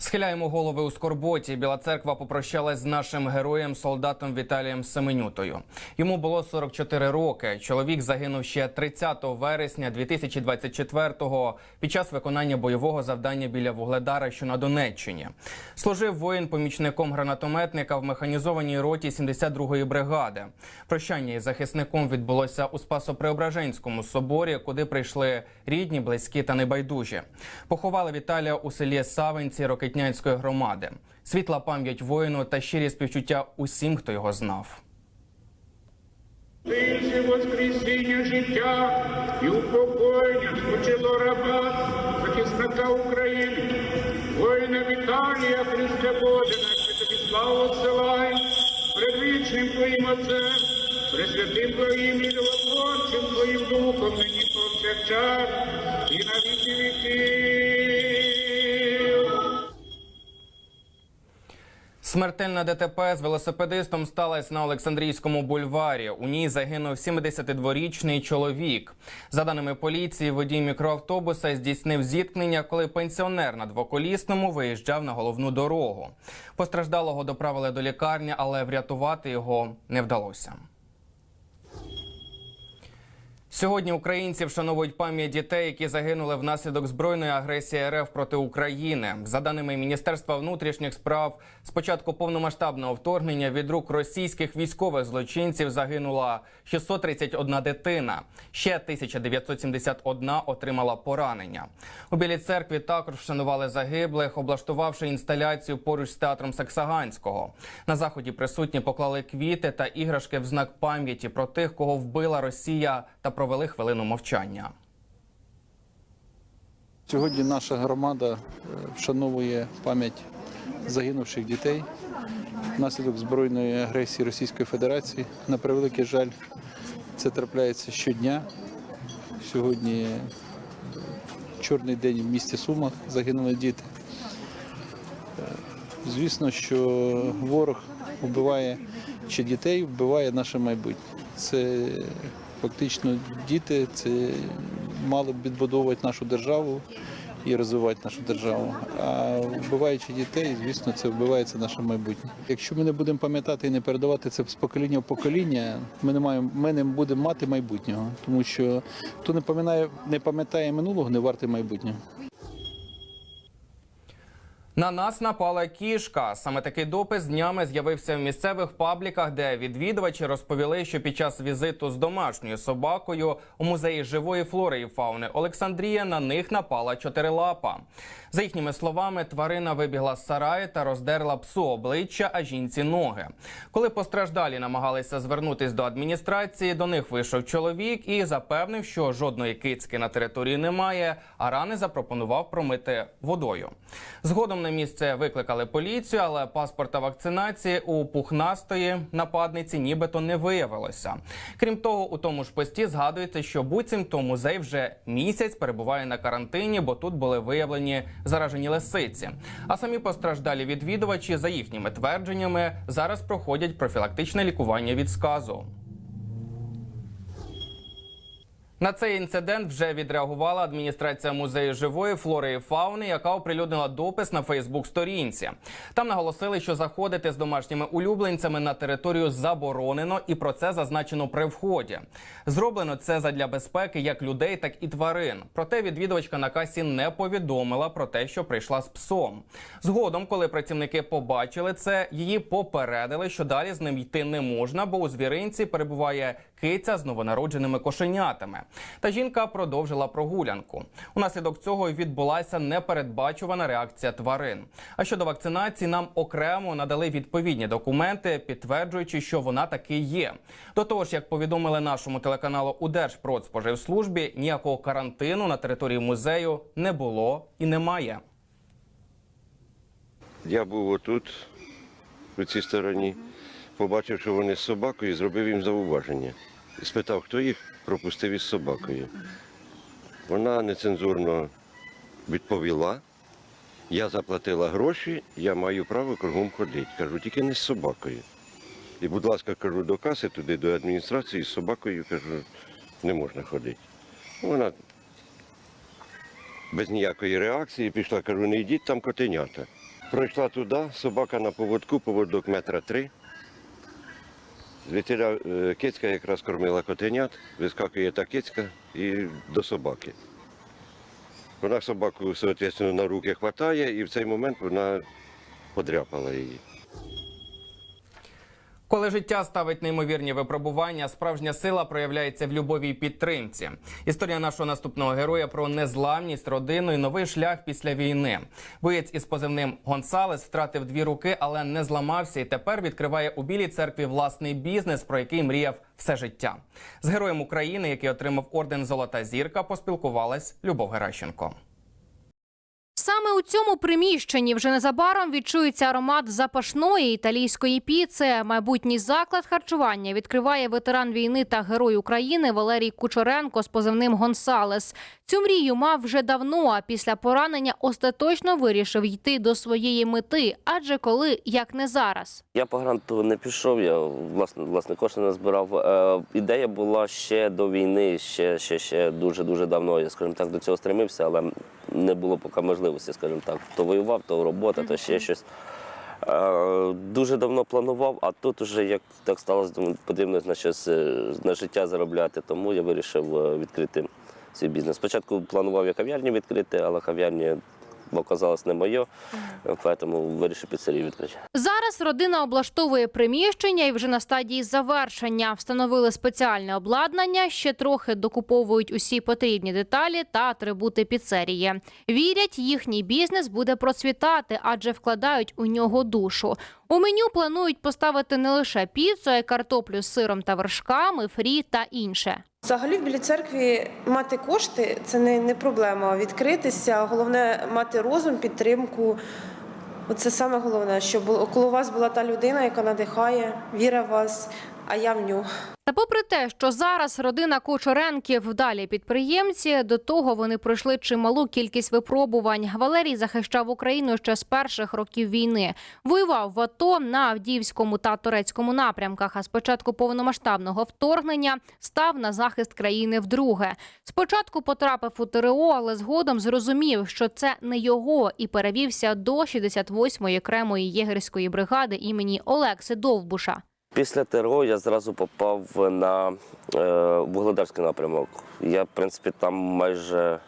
Схиляємо голови у скорботі. Біла церква попрощалась з нашим героєм, солдатом Віталієм Семенютою. Йому було 44 роки. Чоловік загинув ще 30 вересня 2024-го під час виконання бойового завдання біля Вугледара, що на Донеччині. Служив воїн помічником гранатометника в механізованій роті 72-ї бригади. Прощання із захисником відбулося у Спасо-Преображенському соборі, куди прийшли рідні, близькі та небайдужі. Поховали Віталія у селі Савинці Рокетнянської громади. Світла пам'ять воїну та щирі співчуття усім, хто його знав. Тише воскресіння життя і упокоєння спочило раба, захисника України, воїна Віталія Христе Боже, наш ми тобі славу отсилай, предвічним Твоїм Отцем, пресвятим Твоїм і Твоїм Духом, нині повсякчас і на віки віків. Смертельна ДТП з велосипедистом сталася на Олександрійському бульварі. У ній загинув 72-річний чоловік. За даними поліції, водій мікроавтобуса здійснив зіткнення, коли пенсіонер на двоколісному виїжджав на головну дорогу. Постраждалого доправили до лікарні, але врятувати його не вдалося. Сьогодні українці вшановують пам'ять дітей, які загинули внаслідок збройної агресії РФ проти України. За даними Міністерства внутрішніх справ, з початку повномасштабного вторгнення від рук російських військових злочинців загинула 631 дитина. Ще 1971 отримала поранення. У Білій церкві також вшанували загиблих, облаштувавши інсталяцію поруч з театром Саксаганського. На заході присутні поклали квіти та іграшки в знак пам'яті про тих, кого вбила Росія, та провели хвилину мовчання. Сьогодні наша громада е, вшановує пам'ять загинувших дітей внаслідок збройної агресії Російської Федерації. На превеликий жаль, це трапляється щодня. Сьогодні е, чорний день в місті Сумах загинули діти. Е, Звісно, що ворог вбиває чи дітей, вбиває наше майбутнє. Це фактично діти, це мали б відбудовувати нашу державу і розвивати нашу державу. А вбиваючи дітей, звісно, це вбивається наше майбутнє. Якщо ми не будемо пам'ятати і не передавати це з покоління в покоління, ми не маємо, ми не будемо мати майбутнього, тому що хто не пам'ятає, не пам'ятає минулого, не вартий майбутнього. На нас напала кішка. Саме такий допис днями з'явився в місцевих пабліках, де відвідувачі розповіли, що під час візиту з домашньою собакою у музеї живої флори і фауни Олександрія на них напала чотирилапа. За їхніми словами, тварина вибігла з сараю та роздерла псу обличчя, а жінці ноги. Коли постраждалі намагалися звернутись до адміністрації, до них вийшов чоловік і запевнив, що жодної кицьки на території немає, а рани запропонував промити водою. Згодом на місце викликали поліцію, але паспорта вакцинації у пухнастої нападниці нібито не виявилося. Крім того, у тому ж пості згадується, що буцімто музей вже місяць перебуває на карантині, бо тут були виявлені заражені лисиці. А самі постраждалі відвідувачі, за їхніми твердженнями, зараз проходять профілактичне лікування від сказу. На цей інцидент вже відреагувала адміністрація музею живої флори і фауни, яка оприлюднила допис на Фейсбук-сторінці. Там наголосили, що заходити з домашніми улюбленцями на територію заборонено, і про це зазначено при вході. Зроблено це задля безпеки як людей, так і тварин. Проте відвідувачка на касі не повідомила про те, що прийшла з псом. Згодом, коли працівники побачили це, її попередили, що далі з ним йти не можна, бо у звіринці перебуває киця з новонародженими кошенятами. Та жінка продовжила прогулянку. Унаслідок цього відбулася непередбачувана реакція тварин. А щодо вакцинації, нам окремо надали відповідні документи, підтверджуючи, що вона таки є. До того ж, як повідомили нашому телеканалу у Держпродспоживслужбі, ніякого карантину на території музею не було і немає. Я був отут, у цій стороні, побачив, що вони з собакою, зробив їм зауваження. Спитав, хто їх пропустив із собакою. Вона нецензурно відповіла. Я заплатила гроші, я маю право кругом ходити. Кажу, тільки не з собакою. І, будь ласка, кажу, до каси туди, до адміністрації з собакою, кажу, не можна ходити. Вона без ніякої реакції пішла, кажу, не йдіть там котенята. Пройшла туди, собака на поводку, поводок метра три. Звідтіля е, кицька якраз кормила котенят, вискакує та кицька і до собаки. Вона собаку, соответственно, на руки хватає і в цей момент вона подряпала її. Коли життя ставить неймовірні випробування, справжня сила проявляється в любові і підтримці. Історія нашого наступного героя про незламність, родину і новий шлях після війни. Боєць із позивним Гонсалес втратив дві руки, але не зламався і тепер відкриває у білій церкві власний бізнес, про який мріяв все життя. З героєм України, який отримав орден Золота зірка, поспілкувалась Любов Геращенко. Цьому приміщенні вже незабаром відчується аромат запашної італійської піци. Майбутній заклад харчування відкриває ветеран війни та герой України Валерій Кучеренко з позивним Гонсалес. Цю мрію мав вже давно, а після поранення остаточно вирішив йти до своєї мети. Адже коли як не зараз. Я по гранту не пішов, я власне, власне кошти не збирав. Е, ідея була ще до війни, ще, ще, ще дуже дуже давно. Я скажімо так, до цього стремився, але не було поки можливості, скажімо так. То воював, то робота, то ще щось. Е, дуже давно планував, а тут уже як так сталося, думаю, потрібно на щось е, на життя заробляти. Тому я вирішив е, відкрити свій бізнес. Спочатку планував я кав'ярню відкрити, але кав'ярня оказалась не моє, тому вирішив піцерію відкрити. Зараз родина облаштовує приміщення і вже на стадії завершення. Встановили спеціальне обладнання, ще трохи докуповують усі потрібні деталі та атрибути піцерії. Вірять, їхній бізнес буде процвітати, адже вкладають у нього душу. У меню планують поставити не лише піцу, а й картоплю з сиром та вершками, фрі та інше. Взагалі в Білій церкві мати кошти це не, не проблема. Відкритися, головне мати розум, підтримку. Оце саме головне, щоб коло вас була та людина, яка надихає, віра в вас, а я в нього. Та попри те, що зараз родина Кучеренків вдалі підприємці, до того вони пройшли чималу кількість випробувань. Валерій захищав Україну ще з перших років війни. Воював в АТО на Авдіївському та Турецькому напрямках. А з початку повномасштабного вторгнення став на захист країни вдруге. Спочатку потрапив у ТРО, але згодом зрозумів, що це не його, і перевівся до 68-ї окремої єгерської бригади імені Олекси Довбуша. Після ТРО я зразу попав на е, Вугледарський напрямок. Я, в принципі, там майже,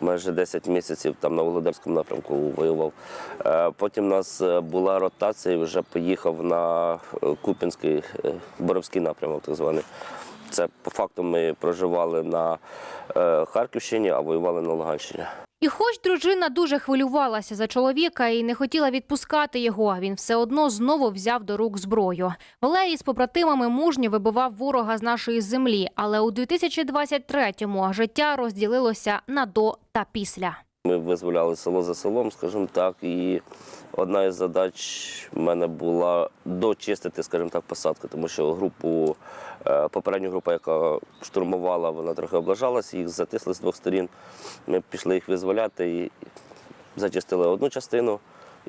майже 10 місяців там на Вугледарському напрямку воював. Е, потім у нас е, була ротація, і вже поїхав на е, Купінський е, Боровський напрямок, так званий. Це по факту ми проживали на е, Харківщині, а воювали на Луганщині. І хоч дружина дуже хвилювалася за чоловіка і не хотіла відпускати його, він все одно знову взяв до рук зброю. Валерій з побратимами мужньо вибивав ворога з нашої землі, але у 2023-му життя розділилося на до та після. Ми визволяли село за селом, скажімо так, і одна із задач в мене була дочистити, скажімо так, посадку, тому що групу, е, попередню групу, яка штурмувала, вона трохи облажалася, їх затисли з двох сторін. Ми пішли їх визволяти і зачистили одну частину,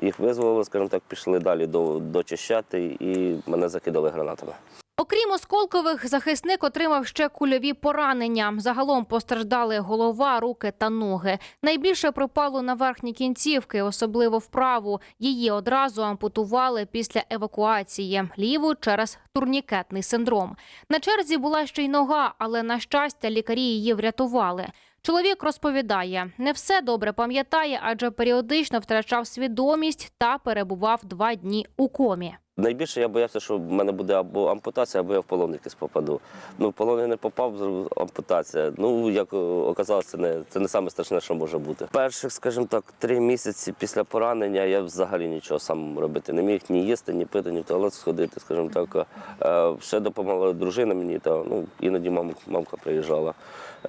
їх визволили, скажімо так, пішли далі дочищати і мене закидали гранатами. Окрім осколкових, захисник отримав ще кульові поранення. Загалом постраждали голова, руки та ноги. Найбільше пропало на верхні кінцівки, особливо вправу. Її одразу ампутували після евакуації. Ліву через турнікетний синдром. На черзі була ще й нога, але на щастя лікарі її врятували. Чоловік розповідає, не все добре пам'ятає, адже періодично втрачав свідомість та перебував два дні у комі. Найбільше я боявся, що в мене буде або ампутація, або я в полон якийсь попаду. Ну, в полон не попав, ампутація. Ну, як оказалося, це не, це не саме страшне, що може бути. Перших, скажімо так, три місяці після поранення я взагалі нічого сам робити не міг, ні їсти, ні пити, ні в туалет сходити, скажімо так. Е, Ще допомагала дружина мені, та, ну, іноді мам, мамка приїжджала,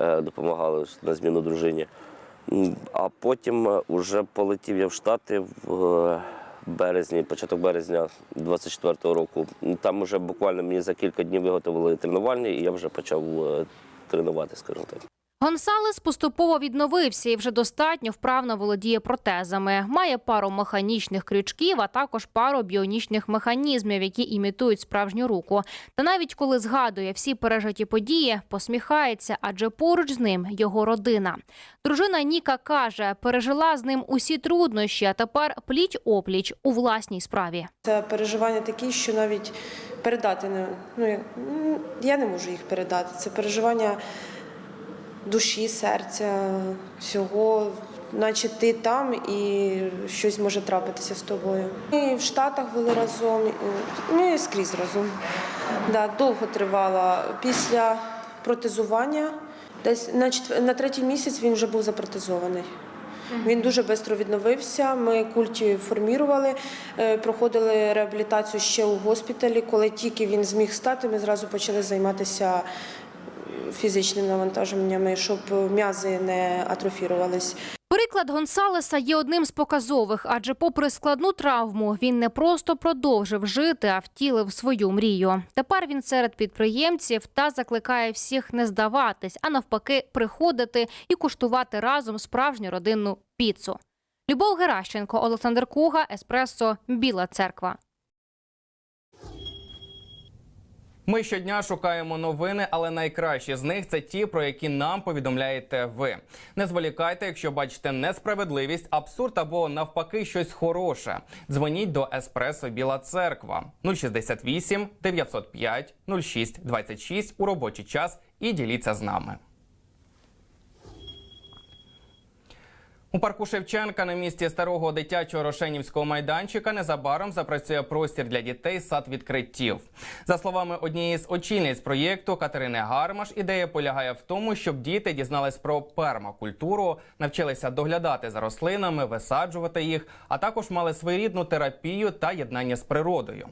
е, допомагала на зміну дружині. А потім вже полетів я в Штати в е, березні, початок березня 24-го року. Там вже буквально мені за кілька днів виготовили тренувальні, і я вже почав е, тренувати, скажімо так. Гонсалес поступово відновився і вже достатньо вправно володіє протезами. Має пару механічних крючків, а також пару біонічних механізмів, які імітують справжню руку. Та навіть коли згадує всі пережиті події, посміхається, адже поруч з ним його родина. Дружина Ніка каже, пережила з ним усі труднощі, а тепер пліч опліч у власній справі. Це переживання такі, що навіть передати не ну я- не можу їх передати. Це переживання душі, серця, всього. Наче ти там і щось може трапитися з тобою. Ми в Штатах були разом, ми скрізь разом. Да, довго тривала. Після протезування, десь на, четвер... на третій місяць він вже був запротезований. Він дуже швидко відновився. Ми культі формірували, е, проходили реабілітацію ще у госпіталі. Коли тільки він зміг стати, ми зразу почали займатися фізичними навантаженнями, щоб м'язи не атрофірувались. Приклад Гонсалеса є одним з показових, адже, попри складну травму, він не просто продовжив жити, а втілив свою мрію. Тепер він серед підприємців та закликає всіх не здаватись, а навпаки, приходити і куштувати разом справжню родинну піцу. Любов Геращенко, Олександр Куга, Еспресо, Біла Церква. Ми щодня шукаємо новини, але найкращі з них це ті, про які нам повідомляєте ви. Не зволікайте, якщо бачите несправедливість, абсурд або навпаки щось хороше. Дзвоніть до Еспресо Біла Церква 068 905 06 26 у робочий час і діліться з нами. У парку Шевченка на місці старого дитячого Рошенівського майданчика незабаром запрацює простір для дітей сад відкриттів. За словами однієї з очільниць проєкту Катерини Гармаш, ідея полягає в тому, щоб діти дізнались про пермакультуру, навчилися доглядати за рослинами, висаджувати їх, а також мали своєрідну терапію та єднання з природою.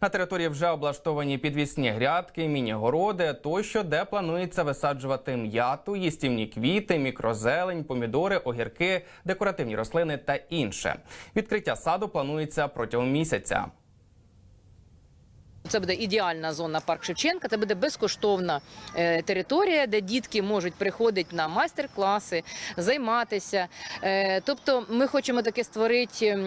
На території вже облаштовані підвісні грядки, міні-городи тощо, де планується висаджувати м'яту, їстівні квіти, мікрозелень, помідори, огірки, декоративні рослини та інше. Відкриття саду планується протягом місяця. Це буде ідеальна зона парк Шевченка. Це буде безкоштовна е, територія, де дітки можуть приходити на майстер-класи, займатися. Е, Тобто, ми хочемо таке створити,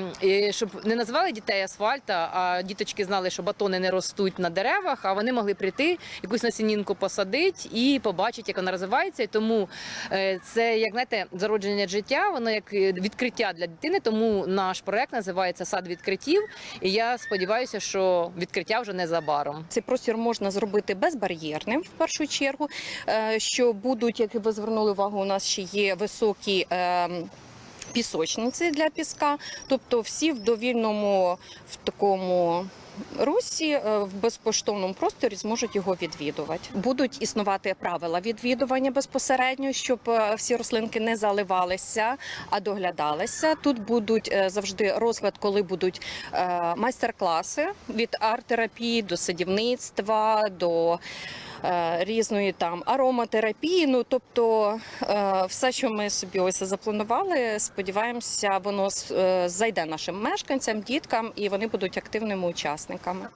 щоб не називали дітей асфальта, а діточки знали, що батони не ростуть на деревах, а вони могли прийти, якусь насінінку посадити і побачити, як вона розвивається. І тому е, це як знаєте, зародження життя, воно як відкриття для дитини. Тому наш проект називається Сад відкриттів. І я сподіваюся, що відкриття вже незабаром. Цей простір можна зробити безбар'єрним в першу чергу. е, Що будуть, як ви звернули увагу, у нас ще є високі. ем, Пісочниці для піска, тобто всі в довільному в такому русі е, в безкоштовному просторі зможуть його відвідувати. Будуть існувати правила відвідування безпосередньо, щоб е, всі рослинки не заливалися, а доглядалися. Тут будуть е, завжди розклад, коли будуть майстер-класи від арт-терапії до садівництва до різної там ароматерапії. Ну тобто е, все, що ми собі ось запланували, сподіваємося, воно е, зайде нашим мешканцям, діткам, і вони будуть активними учасниками.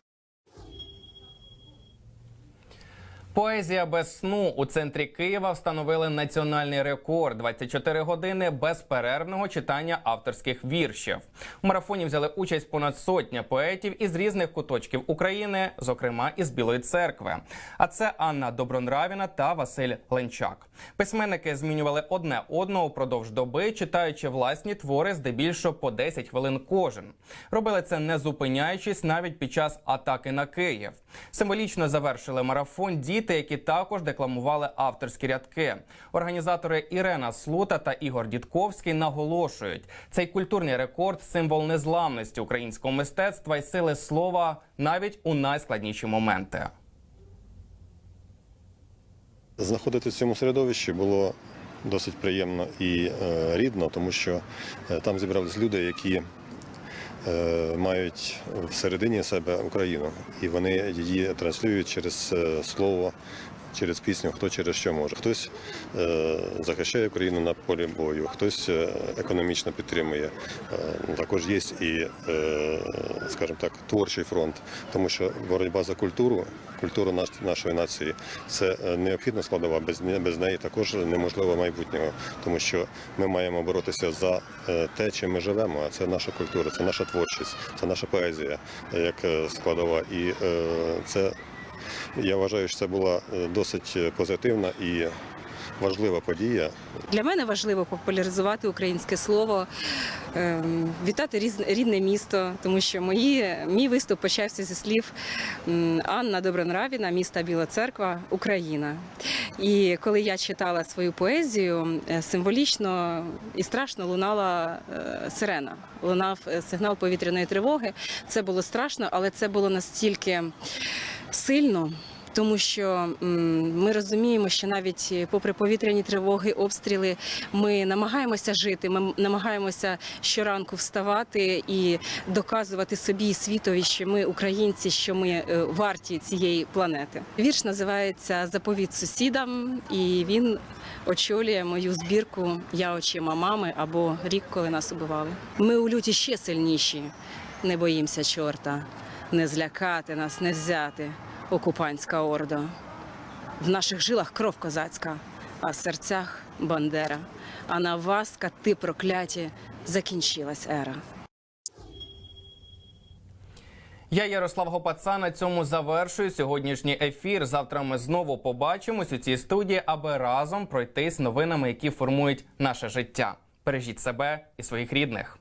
Поезія без сну у центрі Києва встановили національний рекорд 24 години безперервного читання авторських віршів. У марафоні взяли участь понад сотня поетів із різних куточків України, зокрема із Білої церкви. А це Анна Добронравіна та Василь Ленчак. Письменники змінювали одне одного впродовж доби, читаючи власні твори здебільшого по 10 хвилин кожен. Робили це не зупиняючись навіть під час атаки на Київ. Символічно завершили марафон діти, які також декламували авторські рядки. Організатори Ірена Слута та Ігор Дідковський наголошують, цей культурний рекорд символ незламності українського мистецтва і сили слова навіть у найскладніші моменти. Знаходитися в цьому середовищі було досить приємно і е, рідно, тому що е, там зібрались люди, які мають всередині себе Україну, і вони її транслюють через е, слово, через пісню, хто через що може. Хтось е, захищає Україну на полі бою, хтось е, економічно підтримує. Е, також є і, е, скажімо так, творчий фронт, тому що боротьба за культуру, культуру наш, нашої нації це е, необхідна складова. Без, без неї також неможливо майбутнього, тому що ми маємо боротися за е, те, чим ми живемо. А це наша культура, це наша творчість, це наша поезія як складова. І е, це я вважаю, що це була е, досить е, позитивна і важлива подія. Для мене важливо популяризувати українське слово, ем, вітати рідне місто, тому що мої, мій виступ почався зі слів Анна Добронравіна, міста Біла Церква, Україна. І коли я читала свою поезію, е, символічно і страшно лунала сирена, лунав сигнал повітряної тривоги. Це було страшно, але це було настільки сильно. Тому що ми розуміємо, що навіть попри повітряні тривоги, обстріли, ми намагаємося жити, ми намагаємося щоранку вставати і доказувати собі і світові, що ми українці, що ми е, варті цієї планети. Вірш називається Заповіт сусідам, і він очолює мою збірку Я очима мами або рік, коли нас убивали. Ми у люті ще сильніші. Не боїмося чорта, не злякати нас, не взяти окупантська орда. В наших жилах кров козацька, а в серцях бандера. А на вас, кати прокляті, закінчилась ера. Я Ярослав Гопаца. На цьому завершую сьогоднішній ефір. Завтра ми знову побачимось у цій студії, аби разом пройтись новинами, які формують наше життя. Бережіть себе і своїх рідних.